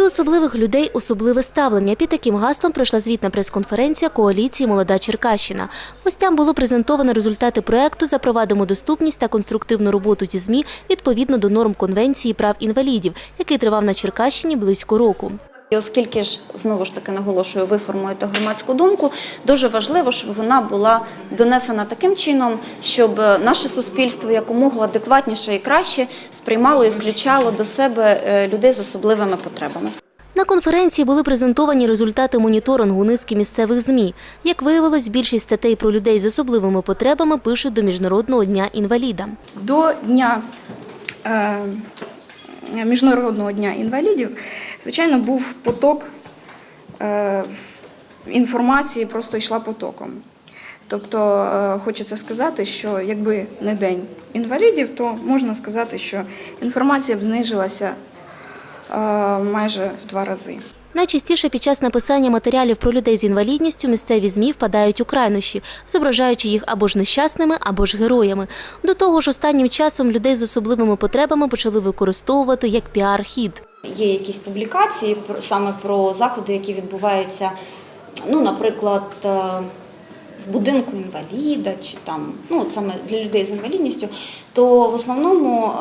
До особливих людей особливе ставлення. Під таким гаслом пройшла звітна прес-конференція коаліції Молода Черкащина. Гостям було презентовано результати проекту Запровадимо доступність та конструктивну роботу зі ЗМІ відповідно до норм Конвенції прав інвалідів, який тривав на Черкащині близько року. І оскільки ж знову ж таки наголошую, ви формуєте громадську думку, дуже важливо, щоб вона була донесена таким чином, щоб наше суспільство якомога адекватніше і краще сприймало і включало до себе е, людей з особливими потребами. На конференції були презентовані результати моніторингу низки місцевих ЗМІ. Як виявилось, більшість статей про людей з особливими потребами пишуть до Міжнародного дня інваліда. До дня е, Міжнародного дня інвалідів, звичайно, був поток е, інформації, просто йшла потоком. Тобто, е, хочеться сказати, що якби не день інвалідів, то можна сказати, що інформація б знижилася е, майже в два рази. Найчастіше під час написання матеріалів про людей з інвалідністю місцеві ЗМІ впадають у крайнощі, зображаючи їх або ж нещасними, або ж героями. До того ж, останнім часом людей з особливими потребами почали використовувати як піар-хід. Є якісь публікації саме про заходи, які відбуваються, ну, наприклад, е, в будинку інваліда чи там, ну, саме для людей з інвалідністю, то в основному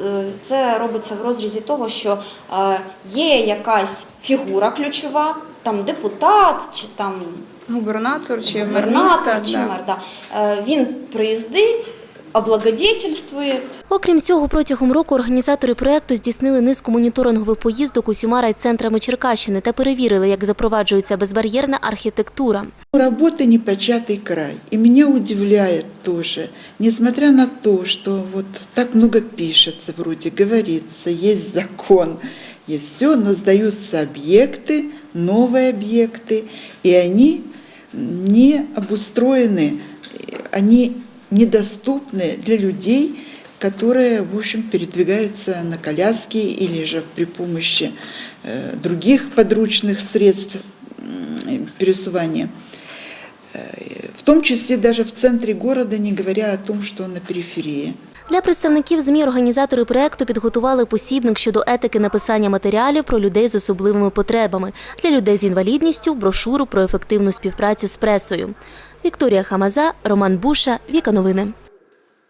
е, це робиться в розрізі того, що е, є якась фігура ключова, там депутат чи там Губернатор чи мер міста. чи да. мер. Да. Е, Він приїздить, облагодетельствує, Окрім цього, протягом року організатори проєкту здійснили низку моніторингових поїздок усіма райцентрами Черкащини та перевірили, як запроваджується безбар'єрна архітектура. Работа непочатый край. И меня удивляет тоже, несмотря на то, что вот так много пишется, вроде говорится, есть закон, есть все, но сдаются объекты, новые объекты, и они не обустроены, они недоступны для людей, которые, в общем, передвигаются на коляске или же при помощи э, других подручных средств пересувания. Э, В том числе даже в центре города, не говоря о том, что на периферии. Для представників ЗМІ організатори проекту підготували посібник щодо етики написання матеріалів про людей з особливими потребами, для людей з інвалідністю брошуру про ефективну співпрацю з пресою. Вікторія Хамаза, Роман Буша, Віка Новини.